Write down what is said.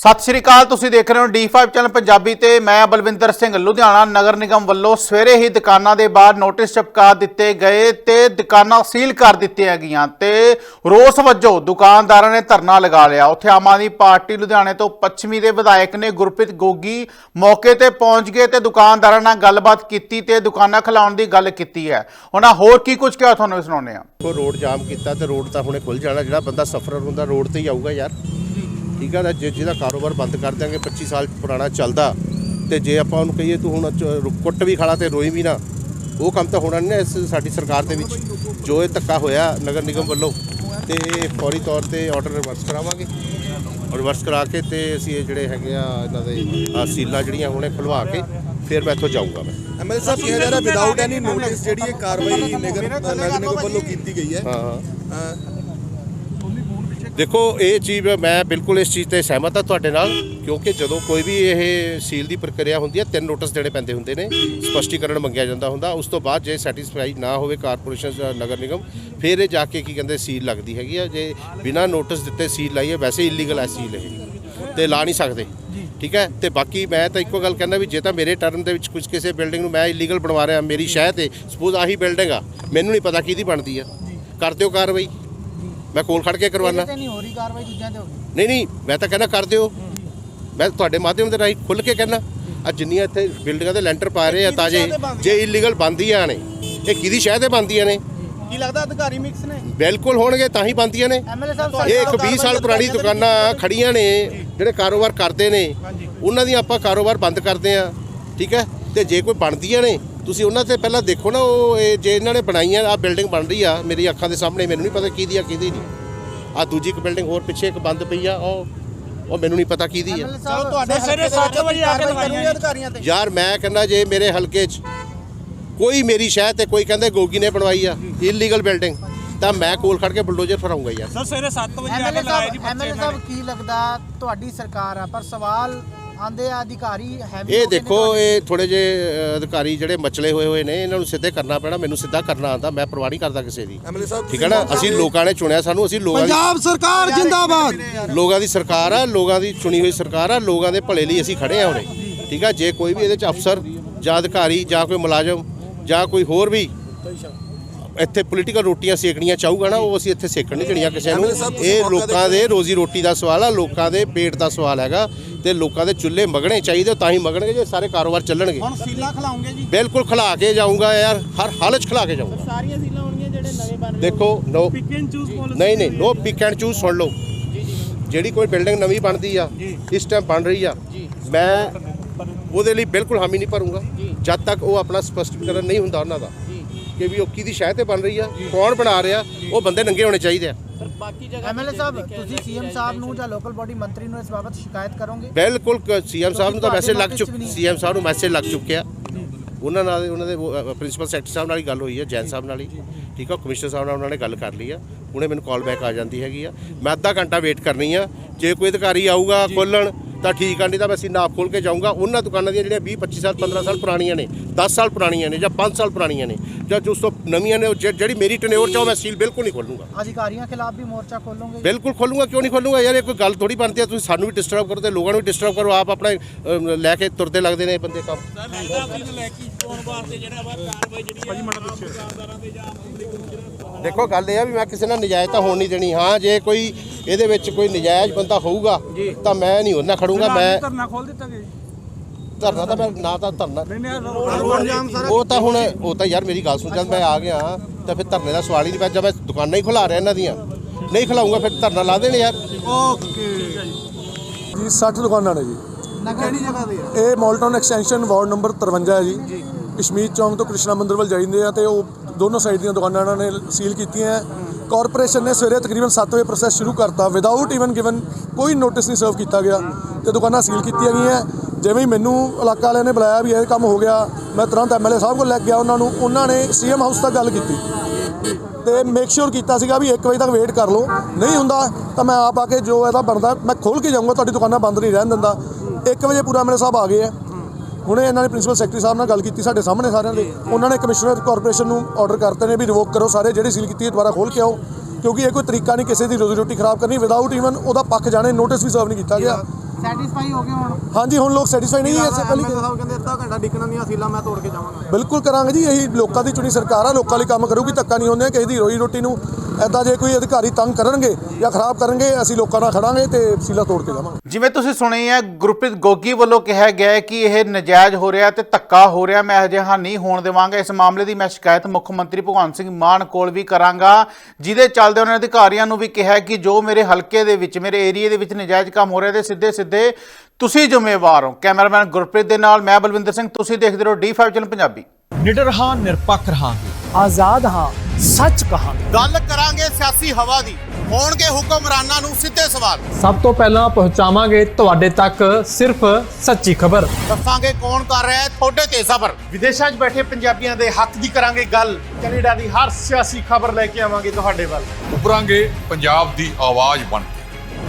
ਸਤਿ ਸ਼੍ਰੀ ਅਕਾਲ, ਤੁਸੀਂ ਦੇਖ ਰਹੇ ਹੋ D5 ਚੈਨਲ ਪੰਜਾਬੀ ਤੇ ਮੈਂ ਬਲਵਿੰਦਰ ਸਿੰਘ। ਲੁਧਿਆਣਾ ਨਗਰ ਨਿਗਮ ਵੱਲੋਂ ਸਵੇਰੇ ਹੀ ਦੁਕਾਨਾਂ ਦੇ ਬਾਹਰ ਨੋਟਿਸ ਚਪਕਾ ਦਿੱਤੇ ਗਏ ਤੇ ਦੁਕਾਨਾਂ ਸੀਲ ਕਰ ਦਿੱਤੀਆਂ ਗਈਆਂ ਤੇ ਰੋਸ ਵਜੋਂ ਦੁਕਾਨਦਾਰਾਂ ਨੇ ਧਰਨਾ ਲਗਾ ਲਿਆ। ਉੱਥੇ ਆਮ ਆਦਮੀ ਪਾਰਟੀ ਲੁਧਿਆਣੇ ਤੋਂ ਪੱਛਮੀ ਦੇ ਵਿਧਾਇਕ ਨੇ ਗੁਰਪ੍ਰੀਤ ਗੋਗੀ ਮੌਕੇ ਤੇ ਪਹੁੰਚ ਗਏ ਤੇ ਦੁਕਾਨਦਾਰਾਂ ਨਾਲ ਗੱਲਬਾਤ ਕੀਤੀ ਤੇ ਦੁਕਾਨਾਂ ਖਿਲਾਉਣ ਦੀ ਗੱਲ ਕੀਤੀ ਹੈ। ਉਹਨਾਂ ਹੋਰ ਕੀ ਕੁਝ ਕਿਹਾ, ਤੁਹਾਨੂੰ ਵੀ ਸੁਣਾਉਂਦੇ ਹਾਂ। ਕੋ ਰੋਡ ਜਾਮ ਕੀਤਾ ਤੇ ਰੋਡ ਤਾਂ ਹੁਣੇ ਖੁੱਲ ਜਾਣਾ, ਜਿਹੜਾ ਬੰਦਾ ਸਫਰਰ ਹੁੰਦਾ ਰੋਡ ਤੇ ਹੀ ਆਊਗਾ ਯਾਰ। ਠੀਕ ਆ ਨਾ ਜੇ ਜਿਹਦਾ ਕਾਰੋਬਾਰ ਬੰਦ ਕਰ ਦਿਆਂਗੇ 25 ਸਾਲ ਪੁਰਾਣਾ ਚੱਲਦਾ ਤੇ ਜੇ ਆਪਾਂ ਉਹਨੂੰ ਕਹੀਏ ਤੂੰ ਹੁਣ ਕੁੱਟ ਵੀ ਖਾਲਾ ਤੇ ਰੋਈ ਵੀ ਨਾ ਉਹ ਕੰਮ ਤਾਂ ਹੋਣਾ ਨਹੀਂ ਨਾ ਇਸ ਸਾਡੀ ਸਰਕਾਰ ਦੇ ਵਿੱਚ। ਜੋ ਇਹ ਧੱਕਾ ਹੋਇਆ ਨਗਰ ਨਿਗਮ ਵੱਲੋਂ ਤੇ ਫੌਰੀ ਤੌਰ ਤੇ ਆਰਡਰ ਰਿਵਰਸ ਕਰਾਵਾਂਗੇ। ਰਿਵਰਸ ਕਰਾ ਕੇ ਤੇ ਅਸੀਂ ਇਹ ਜਿਹੜੇ ਹੈਗੇ ਆ ਇਹਨਾਂ ਦੇ ਸੀਲਾਂ ਜਿਹੜੀਆਂ ਹੁਣੇ ਖੁਲਵਾ ਕੇ ਫਿਰ ਮੈਂ ਇੱਥੋਂ ਜਾਊਂਗਾ ਮੈਂ। ਐਮਐਲਏ ਸਾਹਿਬ ਕਿਹਾ ਜਾ ਰਿਹਾ ਵਿਦਆਊਟ ਐਨੀ ਨੋਟਿਸ ਜਿਹੜੀ ਇਹ ਕਾਰਵਾਈ ਨਗਰ ਨਿਗਮ ਵੱਲੋਂ ਕੀਤੀ ਗਈ ਹੈ? ਹਾਂ ਹਾਂ। ਦੇਖੋ ਇਹ ਚੀਜ਼ ਮੈਂ ਬਿਲਕੁਲ ਇਸ ਚੀਜ਼ ਤੇ ਸਹਿਮਤ ਹਾਂ ਤੁਹਾਡੇ ਨਾਲ ਕਿਉਂਕਿ ਜਦੋਂ ਕੋਈ ਵੀ ਇਹ ਸੀਲ ਦੀ ਪ੍ਰਕਿਰਿਆ ਹੁੰਦੀ ਹੈ ਤਿੰਨ ਨੋਟਿਸ ਦੇਣੇ ਪੈਂਦੇ ਹੁੰਦੇ ਨੇ ਸਪਸ਼ਟੀਕਰਨ ਮੰਗਿਆ ਜਾਂਦਾ ਹੁੰਦਾ ਉਸ ਤੋਂ ਬਾਅਦ ਜੇ ਸੈਟੀਸਫਾਈ ਨਾ ਹੋਵੇ ਕਾਰਪੋਰੇਸ਼ਨ ਜਾਂ ਨਗਰ ਨਿਗਮ ਫਿਰ ਇਹ ਜਾ ਕੇ ਕੀ ਕਹਿੰਦੇ ਸੀਲ ਲੱਗਦੀ ਹੈਗੀ ਆ। ਜੇ ਬਿਨਾਂ ਨੋਟਿਸ ਦਿੱਤੇ ਸੀਲ ਲਾਈਏ ਵੈਸੇ ਇਲੀਗਲ ਹੈ ਸੀਲ ਇਹ। ਤੇ ਲਾ ਨਹੀਂ ਸਕਦੇ। ਠੀਕ ਹੈ? ਤੇ ਬਾਕੀ ਮੈਂ ਤਾਂ ਇੱਕੋ ਗੱਲ ਕਹਿੰਦਾ ਵੀ ਜੇ ਤਾਂ ਮੇਰੇ ਟਰਮ ਦੇ ਵਿੱਚ ਕੁਝ ਕਿਸੇ ਬਿਲਡਿੰਗ ਨੂੰ ਮੈਂ ਇਲੀਗਲ ਬਣਵਾ ਰਿਹਾ ਮੇਰੀ ਸ਼ਹਿ ਤੇ ਸਪੋਜ਼ ਆਹੀ ਬਿਲਡਿੰਗ ਆ ਮੈਨੂੰ ਨਹੀਂ ਪਤਾ ਕਿਹਦੀ ਬਣਦੀ ਆ। ਕਰ ਦਿਓ ਕਾਰਵਾਈ। ਮੈਂ ਕੋਲ ਖੜ ਕੇ ਕਰਵਾਨਾ। ਤੇ ਨਹੀਂ ਹੋ ਰਹੀ ਕਾਰਵਾਈ ਦੂਜਿਆਂ ਤੇ ਹੋ ਗਈ। ਨਹੀਂ ਨਹੀਂ ਮੈਂ ਤਾਂ ਕਹਿੰਦਾ ਕਰ ਦਿਓ। ਮੈਂ ਤੁਹਾਡੇ ਮਾਧਿਅਮ ਦੇ ਰਾਹੀਂ ਖੁੱਲ ਕੇ ਕਹਿੰਦਾ ਆ ਜਿੰਨੀਆਂ ਇੱਥੇ ਬਿਲਡਿੰਗਾਂ ਦੇ ਲੈਂਟਰ ਪਾ ਰਹੇ ਆ ਤਾਜੇ ਜੇ ਇਲੀਗਲ ਬੰਦੀਆਂ ਨੇ ਇਹ ਕਿਹਦੀ ਸ਼ਹਿ ਤੇ ਬੰਦੀਆਂ ਨੇ? ਕੀ ਲੱਗਦਾ ਅਧਿਕਾਰੀ ਮਿਕਸ ਨੇ? ਬਿਲਕੁਲ ਹੋਣਗੇ ਤਾਂ ਹੀ ਬੰਦੀਆਂ ਨੇ। ਐਮਐਲਏ ਸਾਹਿਬ ਇਹ ਇੱਕ 20 ਸਾਲ ਪੁਰਾਣੀ ਦੁਕਾਨਾਂ ਖੜੀਆਂ ਨੇ। ਜਿਹੜੇ ਕਾਰੋਬਾਰ ਕਰਦੇ ਨੇ ਉਹਨਾਂ ਦੀਆਂ ਆਪਾਂ ਕਾਰੋਬਾਰ ਬੰਦ ਕਰਦੇ ਆ ਠੀਕ ਹੈ? ਤੇ ਜੇ ਕੋਈ ਬਣਦੀਆਂ ਨੇ ਤੁਸੀਂ ਉਹਨਾਂ ਤੇ ਪਹਿਲਾਂ ਦੇਖੋ ਨਾ ਉਹ ਇਹ ਜੇ ਇਹਨਾਂ ਨੇ ਬਣਾਈਆਂ ਆ ਬਿਲਡਿੰਗ ਬਣ ਰਹੀ ਆ ਮੇਰੀ ਅੱਖਾਂ ਦੇ ਸਾਹਮਣੇ ਮੈਨੂੰ ਨਹੀਂ ਪਤਾ ਕਿਹਦੀ ਆ ਕਿਹਦੀ ਨਹੀਂ। ਆ ਦੂਜੀ ਇੱਕ ਬਿਲਡਿੰਗ ਹੋਰ ਪਿੱਛੇ ਇੱਕ ਬੰਦ ਪਈ ਆ ਉਹ ਉਹ ਮੈਨੂੰ ਨਹੀਂ ਪਤਾ ਕਿਹਦੀ ਆ। ਚਲੋ ਤੁਹਾਡੇ ਸਵੇਰੇ ਵਜੇ ਆ ਕੇ ਅਧਿਕਾਰੀਆਂ ਤੇ। ਯਾਰ ਮੈਂ ਕਹਿੰਦਾ ਜੇ ਮੇਰੇ ਹਲਕੇ 'ਚ ਕੋਈ ਮੇਰੀ ਸ਼ਹਿਰ ਤੇ ਕੋਈ ਕਹਿੰਦੇ ਗੋਗੀ ਨੇ ਬਣਵਾਈ ਆ ਇਲੀਗਲ ਬਿਲਡਿੰਗ ਤਾਂ ਮੈਂ ਕੋਲ ਖੜ ਕੇ ਬੁਲਡੋਜ਼ਰ ਫਰਾਉਂਗਾ ਯਾਰ। ਸਰ ਸਵੇਰੇ 7 ਵਜੇ ਆ ਕੇ ਲਗਾਏ ਜੀ ਐਮਐਲਏ ਸਾਹਿਬ ਕੀ ਲੱਗਦਾ ਤੁਹਾਡੀ ਸਰਕਾਰ ਆ? ਪਰ ਸਵਾਲ ਆਂਦੇ ਆ ਅਧਿਕਾਰੀ ਹੈਵੀ ਇਹ ਦੇਖੋ ਇਹ ਥੋੜੇ ਜੇ ਅਧਿਕਾਰੀ ਜਿਹੜੇ ਮਚਲੇ ਹੋਏ ਹੋਏ ਨੇ ਇਹਨਾਂ ਨੂੰ ਸਿੱਧੇ ਕਰਨਾ ਪੈਣਾ ਮੈਨੂੰ ਸਿੱਧਾ ਕਰਨਾ ਆਉਂਦਾ ਮੈਂ ਪਰਵਾਹ ਨਹੀਂ ਕਰਦਾ ਕਿਸੇ ਦੀ। ਐਮਐਲਏ ਸਾਹਿਬ ਠੀਕ ਹੈ ਨਾ? ਅਸੀਂ ਲੋਕਾਂ ਨੇ ਚੁਣਿਆ ਸਾਨੂੰ ਅਸੀਂ ਲੋਕਾਂ ਦੀ ਪੰਜਾਬ ਸਰਕਾਰ ਜਿੰਦਾਬਾਦ। ਲੋਕਾਂ ਦੀ ਸਰਕਾਰ ਆ ਲੋਕਾਂ ਦੀ ਚੁਣੀ ਹੋਈ ਸਰਕਾਰ ਆ ਲੋਕਾਂ ਦੇ ਭਲੇ ਲਈ ਅਸੀਂ ਖੜੇ ਆ ਹੁਣੇ ਠੀਕ ਆ? ਜੇ ਕੋਈ ਵੀ ਇਹਦੇ ਚ ਅਫਸਰ ਜਾਂ ਅਧਿਕਾਰੀ ਜਾਂ ਕੋਈ ਮੁਲਾਜ਼ਮ ਜਾਂ ਕੋਈ ਹੋਰ ਵੀ ਇੱਥੇ ਪੋਲੀਟੀਕਲ ਰੋਟੀਆਂ ਸੇਕਣੀਆਂ ਚਾਹੂਗਾ ਨਾ ਉਹ ਅਸੀਂ ਇੱਥੇ ਸੇਕਣ ਨਹੀਂ ਦੇਣੀਆਂ ਕਿਸੇ ਨੂੰ। ਇਹ ਲੋਕਾਂ ਦੇ ਰੋਜ਼ੀ ਰੋਟੀ ਦਾ ਸਵਾਲ ਆ ਲੋਕਾਂ ਦੇ ਪੇਟ ਦਾ ਸਵਾਲ ਹੈਗਾ ਤੇ ਲੋਕਾਂ ਦੇ ਚੁੱਲ੍ਹੇ ਮਗਣੇ ਚਾਹੀਦੇ ਤਾਂ ਹੀ ਮਗਣਗੇ ਜੇ ਸਾਰੇ ਕਾਰੋਬਾਰ ਚੱਲਣਗੇ। ਹੁਣ ਸੀਲਾ ਖਲਾਉਂਗੇ ਜੀ। ਬਿਲਕੁਲ ਖਿਲਾ ਕੇ ਜਾਊਂਗਾ ਯਾਰ ਹਰ ਹਾਲਤ 'ਚ ਖਿਲਾ ਕੇ ਜਾਊਂਗਾ। ਸਾਰੀਆਂ ਸੀਲਾਂ ਹੋਣਗੀਆਂ ਜਿਹੜੇ ਨਵੇਂ ਬਣ ਦੇਖੋ no pick and choose policy ਨਹੀਂ ਨਹੀਂ ਨੋ ਪਿਕ ਐਂਡ ਚੂਜ਼ ਸੁਣ ਲਓ। ਜਿਹੜੀ ਕੋਈ ਬਿਲਡਿੰਗ ਨਵੀਂ ਬਣਦੀ ਆ ਇਸ ਟਾਈਮ ਬਣ ਰਹੀ ਆ। ਮੈਂ ਉਹਦੇ ਲਈ ਬਿਲਕੁਲ ਹਾਮੀ ਨਹੀਂ ਭਰੂੰਗਾ। ਜਦ ਤੱਕ ਉਹ ਆਪਣਾ ਸਪਸ਼ਟੀਕਰਨ ਨਹੀਂ ਹੁੰਦਾ ਉਹਨਾਂ ਦਾ। ਕਿ ਵੀ ਉਹ ਕਿਹਦੀ ਸ਼ਹਿ ਤੇ ਬਣ ਰਹੀ ਆ ਕੌਣ ਬਣਾ ਰਿਹਾ ਉਹ ਬੰਦੇ ਨੰਗੇ ਹੋਣੇ ਚਾਹੀਦੇ ਆ। ਐਮਐਲਏ ਸਾਹਿਬ ਤੁਸੀਂ ਸੀਐਮ ਸਾਹਿਬ ਨੂੰ ਜਾਂ ਲੋਕਲ ਬਾਡੀ ਮੰਤਰੀ ਨੂੰ ਇਸ ਬਾਬਤ ਸ਼ਿਕਾਇਤ ਕਰੋਗੇ? ਬਿਲਕੁਲ ਸੀਐਮ ਸਾਹਿਬ ਨੂੰ ਤਾਂ ਮੈਸੇਜ ਲੱਗ ਚੁੱਕ ਸੀਐਮ ਸਾਹਿਬ ਨੂੰ ਮੈਸੇਜ ਲੱਗ ਚੁੱਕਿਆ। ਉਹਨਾਂ ਨਾਲ ਉਹਨਾਂ ਦੇ ਪ੍ਰਿੰਸੀਪਲ ਸੈਕਟਰੀ ਸਾਹਿਬ ਨਾਲ ਹੀ ਗੱਲ ਹੋਈ ਹੈ ਜੈਨ ਸਾਹਿਬ ਨਾਲ ਹੀ। ਠੀਕ ਆ ਕਮਿਸ਼ਨਰ ਸਾਹਿਬ ਨਾਲ ਉਹਨਾਂ ਨੇ ਗੱਲ ਕਰ ਲਈ ਆ। ਹੁਣੇ ਮੈਨੂੰ ਕਾਲ ਬੈਕ ਆ ਜਾਂਦੀ ਹੈਗੀ ਆ। ਮੈਂ ਅੱਧਾ ਘੰਟਾ ਵੇਟ ਕਰਨੀ ਆ। ਜੇ ਕੋਈ ਅਧਿਕਾਰੀ ਆਊਗਾ ਖੋਲਣ ਤਾਂ ਠੀਕ ਆ ਨਹੀਂ ਤਾਂ ਮੈਂ ਸੀਨਾ ਆਪ ਖੋਲ ਕੇ ਜਾਊਂਗਾ। ਉਹਨਾਂ ਦੁਕਾਨਾਂ ਦੀਆਂ ਜਿਹੜੀਆਂ 20 25 ਸਾਲ 15 ਸਾਲ ਪੁਰਾਣੀਆਂ ਨੇ 10 ਸਾਲ ਪੁਰਾਣੀਆਂ ਨੇ ਜਾਂ 5 ਸਾਲ ਪੁਰਾਣੀਆਂ ਨੇ ਜਾਂ ਜੋ ਉਸ ਤੋਂ ਨਵੀਆਂ ਨੇ ਜਿਹੜੀ ਮੇਰੀ ਟਨਿਓਰ ਚ ਆ, ਉਹ ਮੈਂ ਸੀਲ ਬਿਲਕੁਲ ਨਹੀਂ ਖੋਲੂੰਗਾ। ਅਧਿਕਾਰੀਆਂ ਖਿਲਾਫ ਵੀ ਮੋਰਚਾ ਖੋਲੋਗੇ ਬਿਲਕੁਲ ਖੋਲੂੰਗਾ ਕਿਉਂ ਨਹੀਂ ਖੋਲੂੰਗਾ? ਯਾਰ ਇਹ ਕੋਈ ਗੱਲ ਥੋੜੀ ਬਣਦੀ ਆ ਤੁਸੀਂ ਸਾਨੂੰ ਵੀ ਡਿਸਟਰਬ ਕਰੋ ਤੇ ਲੋਕਾਂ ਨੂੰ ਵੀ ਡਿਸਟਰਬ ਕਰੋ ਆਪ ਆਪਣਾ ਅਮ, ਲੈ ਕੇ ਤੁਰਦੇ ਲੱਗਦੇ ਨੇ ਇਹ ਬੰਦੇ ਕੰਮ। ਹੈ ਦੇਖੋ ਗੱਲ ਇਹ ਆ ਵੀ ਮੈਂ ਕਿਸੇ ਨਾਲ ਨਜਾਇਜ਼ ਤਾਂ ਹੋਣ ਨਹੀਂ ਦੇਣੀ। ਹਾਂ ਜੇ ਕੋਈ ਇਹਦੇ ਵਿੱਚ ਕੋਈ ਨਜਾਇਜ਼ ਬੰਦਾ ਹੋਊਗਾ ਤਾਂ ਮੈਂ ਨਹੀਂ ਉਹਨਾਂ ਖੜੂੰਗਾ ਮੈਂ ਧਰਨਾ ਖੋਲ ਦਿੱਤਾ ਗਿਆ ਜੀ। ਧਰਨਾ ਤਾਂ ਮੈਂ ਨਾ ਤਾਂ ਧਰਨਾ ਨਹੀਂ ਨਹੀਂ ਉਹ ਤਾਂ ਹੁਣ ਉਹ ਤਾਂ ਯਾਰ ਮੇਰੀ ਗੱਲ ਸੁਣ ਜਦ ਮੈਂ ਆ ਗਿਆ ਤਾਂ ਫਿਰ ਧਰਨੇ ਦਾ ਸਵਾਲ ਹੀ ਨਹੀਂ ਪਿਆ ਜਦ ਮੈਂ ਦੁਕਾਨਾਂ ਹੀ ਖੁਲਾ ਰਿਹਾ ਇਹਨਾਂ ਦੀਆਂ। ਨਹੀਂ ਖਿਲਾਊਂਗਾ ਫਿਰ ਧਰਨਾ ਲਾ ਦੇਣੇ ਯਾਰ। ਜੀ 60 ਦੁਕਾਨਾਂ ਨੇ ਜੀ। ਕਿਹੜੀ ਜਗ੍ਹਾ ਤੇ ਇਹ ਮੋਲਟਨ ਐਕਸਟੈਂਸ਼ਨ ਵਾਰਡ ਨੰਬਰ 53 ਹੈ ਜੀ। ਕਸ਼ਮੀਰ ਚੌਂਕ ਤੋਂ ਕ੍ਰਿਸ਼ਨਾ ਮੰਦਿਰ ਵੱਲ ਜਾਂਦੇ ਆ ਤੇ ਉਹ ਦੋਨੋਂ ਸਾਈਡ ਦੀਆਂ ਦੁਕਾਨਾਂ ਇਹਨਾਂ ਨੇ ਸੀਲ ਕੀਤੀਆਂ ਹੈ। ਕਾਰਪੋਰੇਸ਼ਨ ਨੇ ਸਵੇਰੇ ਤਕਰੀਬਨ 7 ਵਜੇ ਪ੍ਰੋਸੈਸ ਸ਼ੁਰੂ ਕਰਤਾ। ਵਿਦਆਊਟ ਇਵਨ ਗਿਵਨ ਕੋਈ ਨੋਟਿਸ ਨਹੀਂ ਸਰਵ ਕੀਤਾ ਗਿਆ। ਤੇ ਦੁਕਾਨਾਂ ਸੀਲ ਕੀਤੀਆਂ ਗਈਆਂ। ਜਿਵੇਂ ਹੀ ਮੈਨੂੰ ਇਲਾਕਾ ਵਾਲਿਆਂ ਨੇ ਬੁਲਾਇਆ ਵੀ ਇਹ ਕੰਮ ਹੋ ਗਿਆ, ਮੈਂ ਤੁਰੰਤ ਐਮਐਲਏ ਸਾਹਿਬ ਕੋਲ ਲੈ ਕੇ ਗਿਆ ਉਹਨਾਂ ਨੂੰ। ਉਹਨਾਂ ਨੇ ਸੀਐਮ ਹਾਊਸ ਤੱਕ ਗੱਲ ਕੀਤੀ। ਤੇ ਮੇਕ ਸ਼ੋਰ ਕੀਤਾ ਸੀਗਾ ਵੀ 1 ਵਜੇ ਤੱਕ ਵੇਟ ਕਰ ਲਓ। ਨਹੀਂ ਹੁੰਦਾ ਤਾਂ ਮੈਂ ਆਪ ਆ ਕੇ ਜੋ ਇਹਦਾ ਬਣਦਾ, ਮੈਂ ਖੋਲ ਕੇ ਜਾਊਂਗਾ, ਤੁਹਾਡੀ ਦੁਕਾਨਾਂ ਬੰਦ ਨਹੀਂ ਰਹਿਣ ਦਿੰਦਾ। 1 ਵਜੇ ਪੂਰਾ ਐਮਐਲਏ ਸਾਹਿਬ ਆ ਗਏ ਆ। ਹੁਣੇ ਇਹਨਾਂ ਨੇ ਪ੍ਰਿੰਸੀਪਲ ਸੈਕਟਰੀ ਸਾਹਿਬ ਨਾਲ ਗੱਲ ਕੀਤੀ ਸਾਡੇ ਸਾਹਮਣੇ ਸਾਰਿਆਂ ਦੇ। ਉਹਨਾਂ ਨੇ ਕਮਿਸ਼ਨਰ ਕਾਰਪੋਰੇਸ਼ਨ ਨੂੰ ਆਰਡਰ ਕਰਤੇ ਨੇ ਵੀ ਰਿਵੋਕ ਕਰੋ ਸਾਰੇ ਜਿਹੜੇ ਸੀਲ ਕੀਤੀ ਹੈ ਦੁਬਾਰਾ ਖੋਲ ਕੇ ਆਓ। ਕਿਉਂਕਿ ਇਹ ਕੋਈ ਤਰੀਕਾ ਨਹੀਂ ਕਿਸੇ ਦੀ ਰੋਜ਼ੀ ਰੋਟੀ ਖਰਾਬ ਕਰਨੀ। ਵਿਦਆਊਟ ਇਵਨ ਉਹਦਾ ਪੱਖ ਜਾਣੇ ਨੋਟਿਸ ਵੀ ਸਰਵ ਨਹੀਂ ਕੀਤਾ ਗਿਆ। ਸੈਟੀਸਫਾਈ ਹੋ ਗਏ ਹੁਣ? ਹਾਂਜੀ ਹੁਣ ਲੋਕ ਸੈਟੀਸਫਾਈ ਨਹੀਂ ਹੈ ਇਸੇ ਪਹਿਲੀ ਸਾਹਿਬ ਕਹਿੰਦੇ ਅੱਧਾ ਘੰਟਾ ਡਿੱਕਣਾ ਦੀਆਂ ਸੀਲਾਂ ਮੈਂ ਤੋੜ ਕੇ ਜਾਵਾਂਗਾ। ਬਿਲਕੁਲ ਕਰਾਂਗੇ ਜੀ ਇਹੀ ਲੋਕਾਂ ਦੀ ਚੁਣੀ ਸਰਕਾਰ ਆ ਲੋਕਾਂ ਲਈ ਕੰਮ ਕਰੂਗੀ ਧੱਕਾ ਨਹੀਂ ਹੁੰਦੇ ਕਿਸੇ ਦੀ ਰੋਈ ਰੋਟੀ ਨੂੰ ਐਦਾਂ ਜੇ ਕੋਈ ਅਧਿਕਾਰੀ ਤੰਗ ਕਰਨਗੇ ਜਾਂ ਖਰਾਬ ਕਰਨਗੇ ਅਸੀਂ ਲੋਕਾਂ ਨਾਲ ਖੜਾਂਗੇ ਤੇ ਸੀਲਾ ਤੋੜ ਕੇ ਜਾਵਾਂਗੇ। ਜਿਵੇਂ ਤੁਸੀਂ ਸੁਣੀ ਹੈ ਗੁਰਪ੍ਰੀਤ ਗੋਗੀ ਵੱਲੋਂ ਕਿਹਾ ਗਿਆ ਹੈ ਕਿ ਇਹ ਨਜਾਇਜ਼ ਹੋ ਰਿਹਾ ਤੇ ਧੱਕਾ ਹੋ ਰਿਹਾ ਮੈਂ ਅਜਿਹਾ ਨਹੀਂ ਹੋਣ ਦੇਵਾਂਗਾ। ਇਸ ਮਾਮਲੇ ਦੀ ਮੈਂ ਸ਼ਿਕਾਇਤ ਮੁੱਖ ਮੰਤਰੀ ਭਗਵੰਤ ਸਿੰਘ ਮਾਨ ਕੋਲ ਵੀ ਕਰਾਂਗਾ ਜਿਹਦੇ ਚੱਲਦੇ ਉਹਨਾਂ ਨੇ ਅਧਿਕਾਰੀਆਂ ਨੂੰ ਵੀ ਕਿਹਾ ਕਿ ਜੋ ਮੇਰੇ ਹਲਕੇ ਦੇ ਵਿੱਚ ਮੇਰੇ ਏਰੀਏ ਦੇ ਵਿੱਚ ਨਜਾਇਜ਼ ਕੰਮ ਹੋ ਰਿਹਾ ਤੇ ਸਿੱਧੇ ਸਿੱਧੇ ਤੁਸੀਂ ਜ਼ਿੰਮੇਵਾਰ ਹੋ। ਕੈਮਰਾਮੈਨ ਗੁਰਪ੍ਰੀਤ ਦੇ ਨਾਲ ਮੈਂ ਬਲਵਿੰਦਰ ਸਿੰਘ ਤੁਸੀਂ ਦੇਖਦੇ ਰਹੋ D5 ਚੈਨਲ ਪੰਜਾਬੀ। ਨਿਡਰ ਹਾਂ ਨਿਰਪੱਖ ਰਹਾਂਗੇ। ਆਜ਼ਾਦ ਹਾਂ ਸੱਚ ਕਹਾਂ ਗੱਲ ਕਰਾਂਗੇ ਸਿਆਸੀ ਹਵਾ ਦੀ। ਹੋਣਗੇ ਹੁਕਮਰਾਨਾਂ ਨੂੰ ਸਿੱਧੇ ਸਵਾਲ। ਸਭ ਤੋਂ ਪਹਿਲਾਂ ਪਹੁੰਚਾਵਾਂਗੇ ਤੁਹਾਡੇ ਤੱਕ ਸਿਰਫ ਸੱਚੀ ਖਬਰ। ਦੱਸਾਂਗੇ ਕੌਣ ਕਰ ਰਿਹਾ ਹੈ ਤੁਹਾਡੇ ਤੇ ਸਬਰ। ਵਿਦੇਸ਼ਾਂ 'ਚ ਬੈਠੇ ਪੰਜਾਬੀਆਂ ਦੇ ਹੱਕ ਦੀ ਕਰਾਂਗੇ ਗੱਲ। ਕੈਨੇਡਾ ਦੀ ਹਰ ਸਿਆਸੀ ਖਬਰ ਲੈ ਕੇ ਆਵਾਂਗੇ ਤੁਹਾਡੇ ਵੱਲ। ਉਭਰਾਂਗੇ ਪੰਜਾਬ ਦੀ ਆਵਾਜ਼ ਬਣ ਕੇ।